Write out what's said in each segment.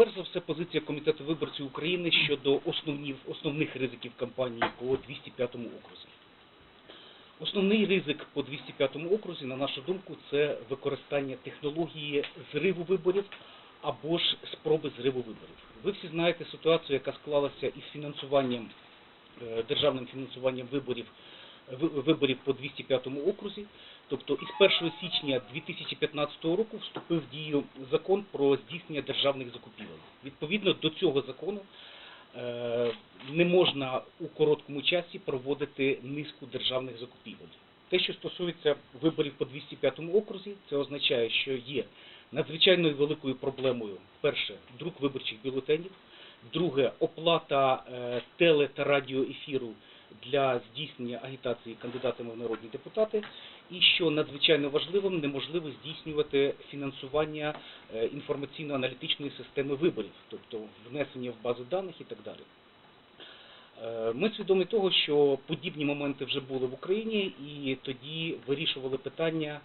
перш за все, позиція Комітету виборців України щодо основнів, основних ризиків кампанії по 205 окрузі. Основний ризик по 205 окрузі, на нашу думку, це використання технології зриву виборів або ж спроби зриву виборів. Ви всі знаєте ситуацію, яка склалася із фінансуванням, е, державним фінансуванням виборів, виборів по 205 окрузі. Тобто із 1 січня 2015 року вступив в дію закон про здійснення державних закупівель. Відповідно до цього закону е, не можна у короткому часі проводити низку державних закупівель. Те, що стосується виборів по 205 окрузі, це означає, що є надзвичайною великою проблемою перше друк виборчих бюлетенів, друге оплата е, теле та радіоефіру для здійснення агітації кандидатами в народні депутати, і що надзвичайно важливим, неможливо здійснювати фінансування е, інформаційно-аналітичної системи виборів, тобто внесення в базу даних і так далі. Е, Ми свідомі того, що подібні моменти вже були в Україні, і тоді вирішували питання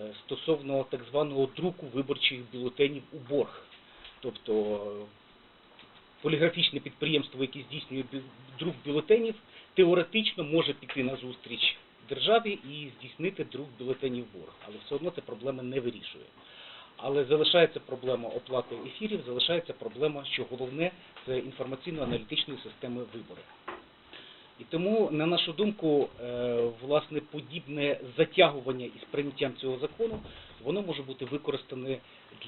е, стосовно так званого друку виборчих бюлетенів у борг. Тобто поліграфічне підприємство, яке здійснює друк бюлетенів, теоретично може піти на зустріч державі і здійснити друк бюлетенів борг, але все одно це проблеми не вирішує. Але залишається проблема оплати ефірів, залишається проблема, що головне це інформаційно-аналітичної системи вибори. І тому, на нашу думку, е, власне, подібне затягування із прийняттям цього закону, воно може бути використане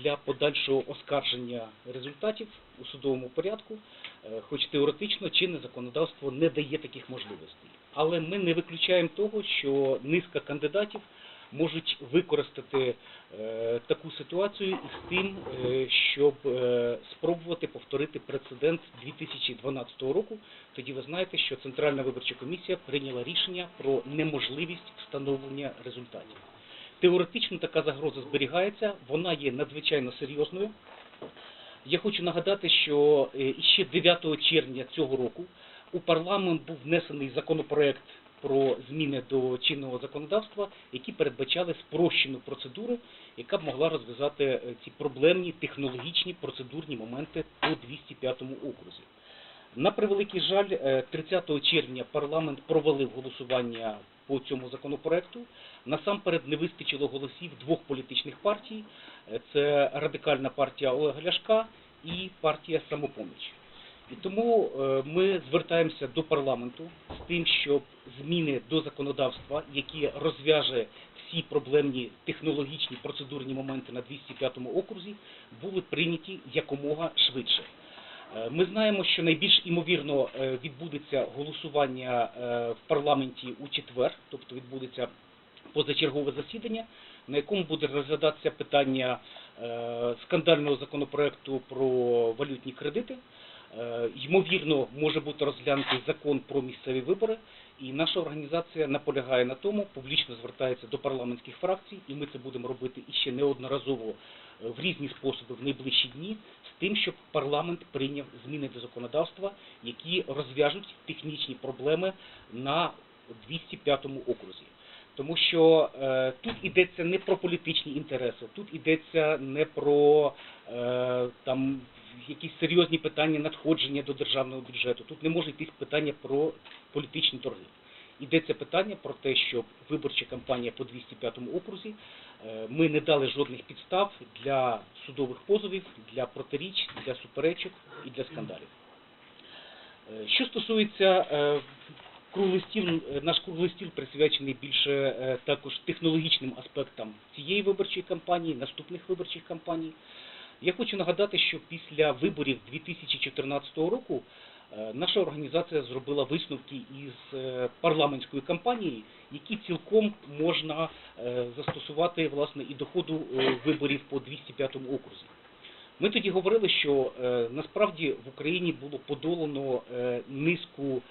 для подальшого оскарження результатів у судовому порядку, е, хоч теоретично чинне законодавство не дає таких можливостей. Але ми не виключаємо того, що низка кандидатів можуть використати е, таку ситуацію із тим, е, щоб спробувати повторити прецедент 2012 року. Тоді ви знаєте, що Центральна виборча комісія прийняла рішення про неможливість встановлення результатів. Теоретично така загроза зберігається, вона є надзвичайно серйозною. Я хочу нагадати, що е, ще 9 червня цього року у парламент був внесений законопроект про зміни до чинного законодавства, які передбачали спрощену процедуру, яка б могла розв'язати е, ці проблемні технологічні процедурні моменти по 205 окрузі. На превеликий жаль, е, 30 червня парламент провалив голосування по цьому законопроекту. Насамперед не вистачило голосів двох політичних партій. Е, Це радикальна партія Олега Ляшка і партія Самопоміч. І тому е, ми звертаємося до парламенту з тим, щоб зміни до законодавства, які розв'яже всі проблемні технологічні процедурні моменти на 205 окрузі, були прийняті якомога швидше. Е, Ми знаємо, що найбільш імовірно відбудеться голосування в парламенті у четвер, тобто відбудеться позачергове засідання, на якому буде розглядатися питання е, скандального законопроекту про валютні кредити. Е, Ймовірно, може бути розглянутий закон про місцеві вибори, і наша організація наполягає на тому, публічно звертається до парламентських фракцій, і ми це будемо робити іще неодноразово е, в різні способи в найближчі дні, з тим, щоб парламент прийняв зміни до законодавства, які розв'яжуть технічні проблеми на 205 окрузі. Тому що е, тут йдеться не про політичні інтереси, тут йдеться не про е, там якісь серйозні питання надходження до державного бюджету. Тут не може йтись питання про політичні торги. Йдеться питання про те, щоб виборча кампанія по 205 окрузі е, ми не дали жодних підстав для судових позовів, для протиріч, для суперечок і для скандалів. Е, Що стосується е, круглий стіл, е, наш круглий стіл присвячений більше е, також технологічним аспектам цієї виборчої кампанії, наступних виборчих кампаній. Я хочу нагадати, що після виборів 2014 року е, наша організація зробила висновки із парламентської кампанії, які цілком можна застосувати власне і до ходу виборів по 205 окрузі. Ми тоді говорили, що насправді в Україні було подолано низку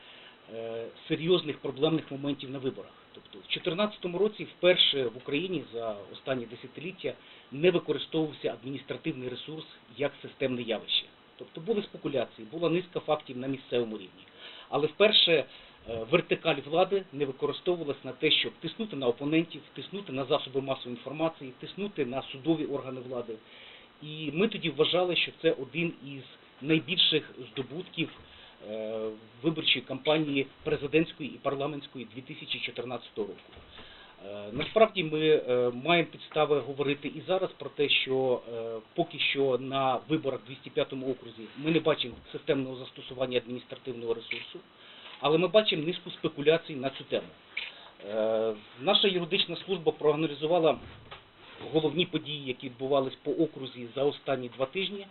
серйозних проблемних моментів на виборах. Тобто в 2014 році вперше в Україні за останні десятиліття не використовувався адміністративний ресурс як системне явище. Тобто були спекуляції, була низка фактів на місцевому рівні. Але вперше е, вертикаль влади не використовувалась на те, щоб тиснути на опонентів, тиснути на засоби масової інформації, тиснути на судові органи влади. І ми тоді вважали, що це один із найбільших здобутків е, виборчої кампанії президентської і парламентської 2014 року. Е, Насправді ми е, маємо підстави говорити і зараз про те, що поки що на виборах в 205 окрузі ми не бачимо системного застосування адміністративного ресурсу, але ми бачимо низку спекуляцій на цю тему. Наша юридична служба проаналізувала головні події, які відбувались по окрузі за останні два тижні.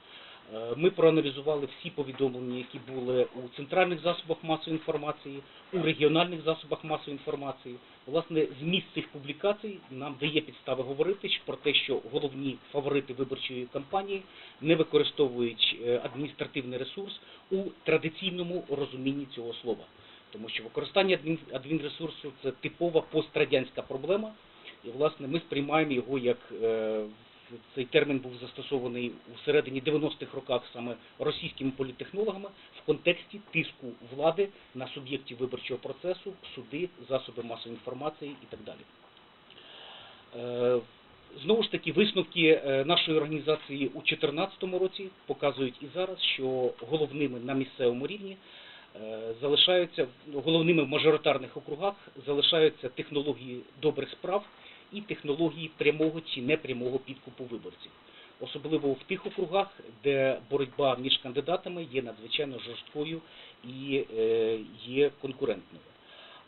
Е, Ми проаналізували всі повідомлення, які були у центральних засобах масової інформації, у регіональних засобах масової інформації. Власне, зміст цих публікацій нам дає підстави говорити про те, що головні фаворити виборчої кампанії не використовують е, адміністративний ресурс у традиційному розумінні цього слова. Тому що використання адмін- адмінресурсу це типова пострадянська проблема, і власне ми сприймаємо його як е, цей термін був застосований у середині 90-х роках саме російськими політтехнологами в контексті тиску влади на суб'єктів виборчого процесу, суди, засоби масової інформації і так далі. Е, Знову ж таки, висновки е, нашої організації у 2014 році показують і зараз, що головними на місцевому рівні е, залишаються ну, головними в мажоритарних округах залишаються технології добрих справ і технології прямого чи непрямого підкупу виборців. Особливо в тих округах, де боротьба між кандидатами є надзвичайно жорсткою і е, є конкурентною.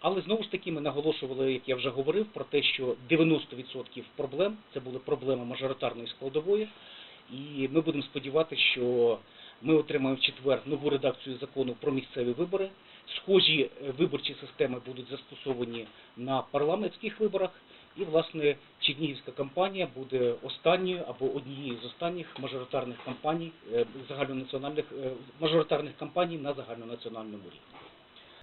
Але знову ж таки ми наголошували, як я вже говорив, про те, що 90% проблем це були проблеми мажоритарної складової, і ми будемо сподіватися, що ми отримаємо в четвер нову редакцію закону про місцеві вибори. Схожі е, виборчі системи будуть застосовані на парламентських виборах, і власне Чернігівська кампанія буде останньою або однією з останніх мажоритарних кампаній е, загальнонаціональних е, мажоритарних кампаній на загальнонаціональному рівні.